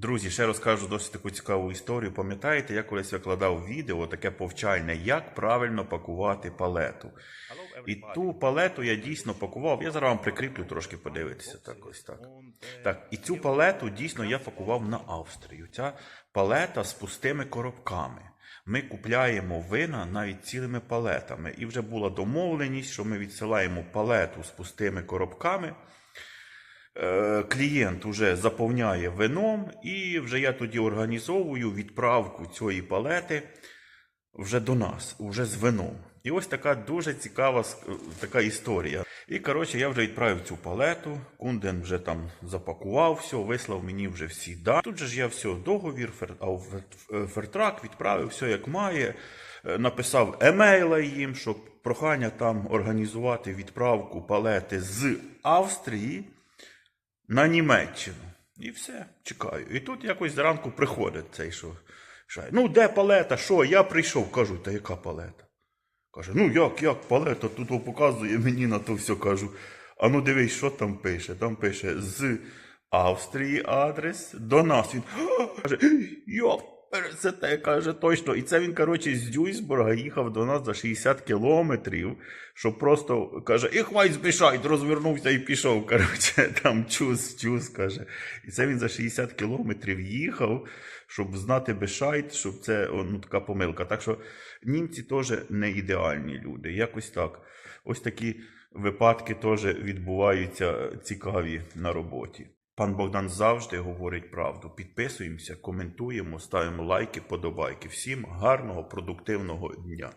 Друзі, ще розкажу досить таку цікаву історію. Пам'ятаєте, я колись викладав відео таке повчальне, як правильно пакувати палету. І ту палету я дійсно пакував. Я зараз вам прикріплю трошки подивитися. Так, ось так. Так, і цю палету дійсно я пакував на Австрію. Ця палета з пустими коробками. Ми купляємо вина навіть цілими палетами. І вже була домовленість, що ми відсилаємо палету з пустими коробками. Е, Клієнт вже заповняє вином, і вже я тоді організовую відправку цієї палети вже до нас, вже з вином. І ось така дуже цікава така історія. І коротше, я вже відправив цю палету. Кунден вже там запакував все, вислав мені вже всі дані. Тут же ж я все, договір, в- фертрак відправив все як має. Е, Написав емейла їм, щоб прохання там організувати відправку палети з Австрії на Німеччину. І все, чекаю. І тут якось зранку приходить цей, що. ну, де палета? Що? Я прийшов. Кажу, та яка палета? Каже, ну як, як палета? Тут показує мені на то все. Кажу. А ну дивись, що там пише. Там пише з Австрії адрес до нас. Він каже, йоп. Це те, каже, точно. І це він, коротше, з Дюйсбурга їхав до нас за 60 кілометрів, щоб просто, каже, і хвай збішайт, розвернувся і пішов. Коротше, там чус, чус, каже. І це він за 60 кілометрів їхав, щоб знати бешайт, щоб це ну, така помилка. Так що німці теж не ідеальні люди. Якось так. Ось такі випадки теж відбуваються цікаві на роботі. Пан Богдан завжди говорить правду. Підписуємося, коментуємо, ставимо лайки, подобайки. Всім гарного, продуктивного дня.